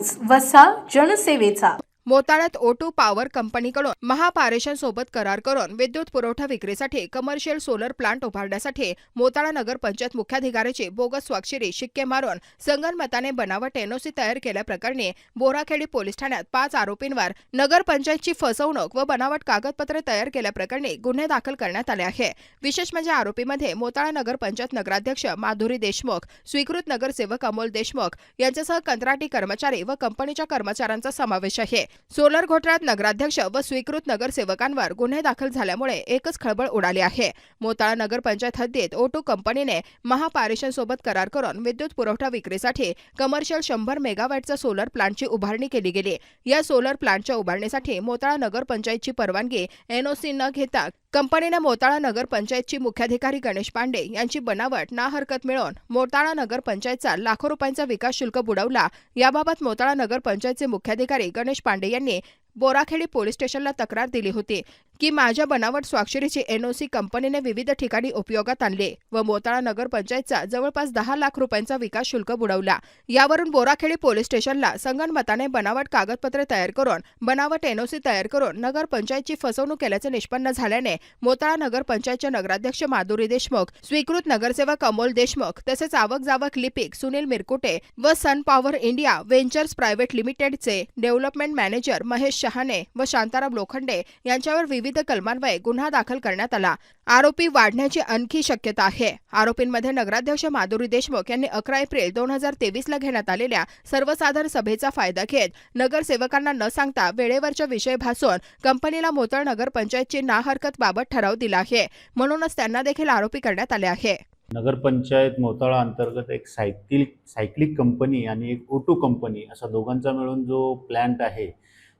News वसा जनसेवेचा. मोताळ्यात ओटू power कंपनीकडून महापारेषण सोबत करार करून विद्युत पुरवठा विक्रीसाठी कमर्शियल सोलर प्लांट उभारण्यासाठी मोताळा नगर पंचायत मुख्याधिकाऱ्याची बोगस स्वाक्षरी शिक्के मारून संगनमताने बनावट एनओसी तयार केल्याप्रकरणी बोराखेडी पोलीस ठाण्यात पाच आरोपींवर नगर पंचायतची फसवणूक व बनावट कागदपत्रे तयार केल्याप्रकरणी गुन्हे दाखल करण्यात आले आहे. विशेष म्हणजे आरोपीमध्ये मोताळा नगर पंचायत नगराध्यक्ष माधुरी देशमुख स्वीकृत नगरसेवक अमोल देशमुख यांच्यासह कंत्राटी कर्मचारी व कंपनीच्या कर्मचाऱ्यांचा समावेश आहे. सोलर घोटाळ्यात नगराध्यक्ष व स्वीकृत नगरसेवकांवर गुन्हे दाखल झाल्यामुळे एकच खळबळ उडाली आहे. मोताळा नगरपंचायत हद्दीत ओटो कंपनीने महापारेषणसोबत करार करून विद्युत पुरवठा विक्रीसाठी कमर्शियल शंभर मेगावॅटचा सोलर प्लांटची उभारणी केली गेली. या सोलर प्लांटच्या उभारणीसाठी मोताळा नगरपंचायतची परवानगी एनओसी न घेता कंपनीने मोताळा नगर पंचायतची मुख्याधिकारी गणेश पांडे यांची बनावट ना हरकत मिळवून मोताळा नगर पंचायतचा लाखो रुपयांचा विकास शुल्क बुडवला. याबाबत मोताळा नगर पंचायतचे मुख्याधिकारी गणेश पांडे यांनी बोराखेडी पोलीस स्टेशनला तक्रार दिली होती. की माझ्या बनावट स्वाक्षरीची एनओसी कंपनीने विविध ठिकाणी उपयोगात आणले व मोताळा नगरपंचायतचा जवळपास दहा लाख रुपयांचा विकास शुल्क बुडवला. यावरून बोराखेडी पोलीस स्टेशनला संगणमताने बनावट कागदपत्रे तयार करून बनावट एनओसी तयार करून नगरपंचायतची फसवणूक केल्याचे निष्पन्न झाल्याने मोताळा नगरपंचायतचे नगराध्यक्ष माधुरी देशमुख स्वीकृत नगरसेवक अमोल देशमुख तसेच आवक जावक लिपिक सुनील मिरकुटे व Sun Power India Ventures Private लिमिटेडचे डेव्हलपमेंट मॅनेजर महेश शहाणे व शांताराम लोखंडे यांच्यावर विविध कलमान्वये गुन्हा दाखल करण्यात आला. आरोपी वाढण्याची आणखी शक्यता आहे. आरोपींमध्ये नगराध्यक्ष माधुरी देशमुख यांनी अकरा एप्रिल दोन हजार तेवीसला घेण्यात आलेल्या सर्वसाधारण सभेचा फायदा घेत नगरसेवकांना न सांगता वेळेवरच्या विषय भासून कंपनीला मोतळ नगरपंचायतची ना हरकत बाबत ठराव दिला आहे. म्हणूनच त्यांना देखील आरोपी करण्यात आले आहे. नगरपंचायत मोताळा अंतर्गत एक सायकल सायक्लिक कंपनी आणि एक ओटो कंपनी असा दोघांचा मिळून जो प्लॅन्ट आहे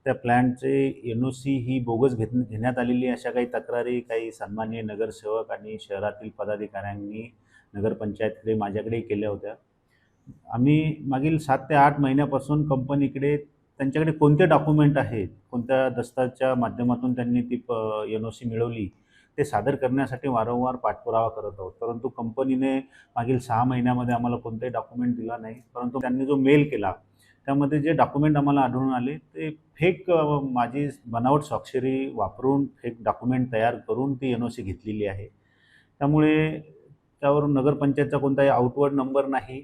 त्या प्लॅनचे एन ओ सी ही बोगस घेत घेण्यात आलेली अशा काही तक्रारी काही सन्मान्य नगरसेवक आणि शहरातील पदाधिकाऱ्यांनी नगरपंचायतकडे माझ्याकडे केल्या होत्या. आम्ही मागील सात ते आठ महिन्यापासून कंपनीकडे त्यांच्याकडे कोणते डॉक्युमेंट आहेत कोणत्या दस्ताच्या माध्यमातून त्यांनी ती प एन ओ सी मिळवली ते सादर करण्यासाठी वारंवार पाठपुरावा करत आहोत. परंतु कंपनीने मागील सहा महिन्यामध्ये आम्हाला कोणताही डॉक्युमेंट दिला नाही. परंतु त्यांनी जो मेल केला त्यामध्ये जे डॉक्युमेंट आम्हाला आढळून आले ते फेक माझी बनावट स्वाक्षरी वापरून फेक डॉक्युमेंट तयार करून ती एन ओ सी घेतलेली आहे. त्यामुळे त्यावरून नगरपंचायतचा कोणताही आउटवर्ड नंबर नाही.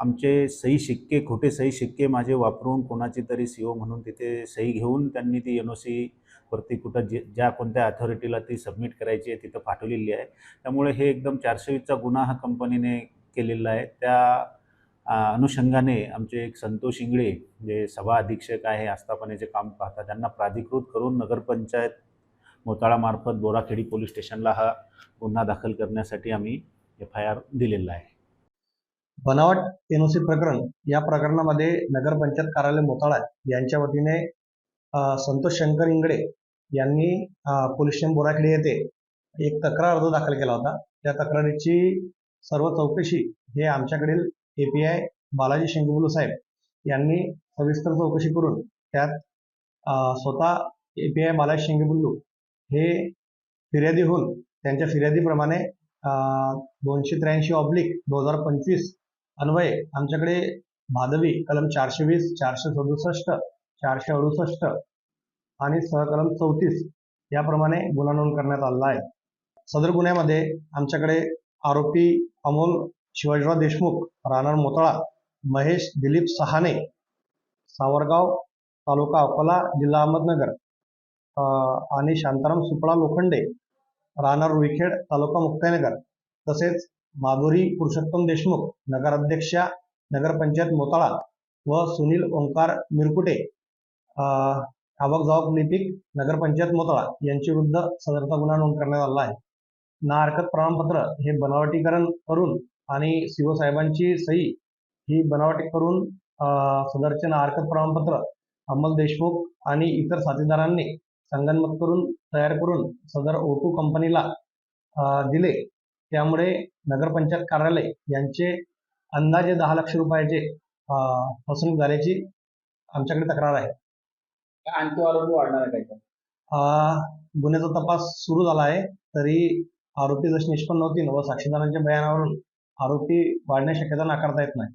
आमचे सही शिक्के खोटे सही शिक्के माझे वापरून कोणाची तरी सी ओ म्हणून तिथे सही घेऊन त्यांनी ती एन ओ सी वरती कुठं जे ज्या कोणत्या अथॉरिटीला ती सबमिट करायची आहे तिथं पाठवलेली आहे. त्यामुळे हे एकदम चारशे वीसचा गुन्हा हा कंपनीने केलेला आहे. त्या अनुषंगाने आमचे एक संतोष इंगळे जे सभा अधीक्षक आहे आस्थापनेचे काम पाहतात त्यांना प्राधिकृत करून नगरपंचायत मोताळामार्फत बोराखेडी पोलीस स्टेशनला हा गुन्हा दाखल करण्यासाठी आम्ही एफ आय आर दिलेला आहे. बनावट एनओसी प्रकरण या प्रकरणामध्ये नगरपंचायत कार्यालय मोताळा यांच्या वतीने संतोष शंकर इंगडे यांनी पोलीस स्टेशन बोराखेडी येथे एक तक्रार अर्ज दाखल केला होता. त्या तक्रारीची सर्व चौकशी हे आमच्याकडील एपीआय बालाजी शिंगबुलू साहेब यांनी सविस्तर चौकशी करून त्यात स्वतः एपीआय बालाजी शिंगबुल्लू हे फिर्यादी होऊन त्यांच्या फिर्यादीप्रमाणे दोनशे त्र्याऐंशी ऑब्लिक दोन हजार पंचवीस अन्वये आमच्याकडे भादवी कलम चारशे वीस चारशे सदुसष्ट चारशे अडुसष्ट आणि सहकलम चौतीस याप्रमाणे गुन्हा नोंद करण्यात आलेला आहे. सदर गुन्ह्यामध्ये आमच्याकडे आरोपी अमोल शिवाजीराव देशमुख राहणार मोताळा महेश दिलीप सहाने सावरगाव तालुका अकोला जिल्हा अहमदनगर अं, आणि शांताराम सुपळा लोखंडे राहणार रुईखेड तालुका मुक्ताईनगर तसेच माधुरी पुरुषोत्तम देशमुख नगराध्यक्षा नगरपंचायत मोताळा व सुनील ओंकार मिरकुटे आवक जावक लिपिक नगरपंचायत मोताळा यांच्या विरुद्ध सदरचा गुन्हा नोंद करण्यात आला आहे. ना हरकत प्रमाणपत्र हे बनावटीकरण करून आणि सीओ साहेबांची सही ही बनावटी करून सदरचे ना हरकत प्रमाणपत्र अमल देशमुख आणि इतर साथीदारांनी संगनमत करून तयार करून सदर ओटू कंपनीला दिले. त्यामुळे नगरपंचायत कार्यालय यांचे अंदाजे दहा लक्ष रुपयाचे फसवणूक झाल्याची आमच्याकडे तक्रार आहे. आणखी आरोपी वाढणार आहे काय गुन्ह्याचा तपास सुरू झाला आहे तरी आरोपी जशी निष्पन्न होतील व साक्षीदारांच्या बयानावरून आरोपी वाढण्याची शक्यता नाकारता येत नाही.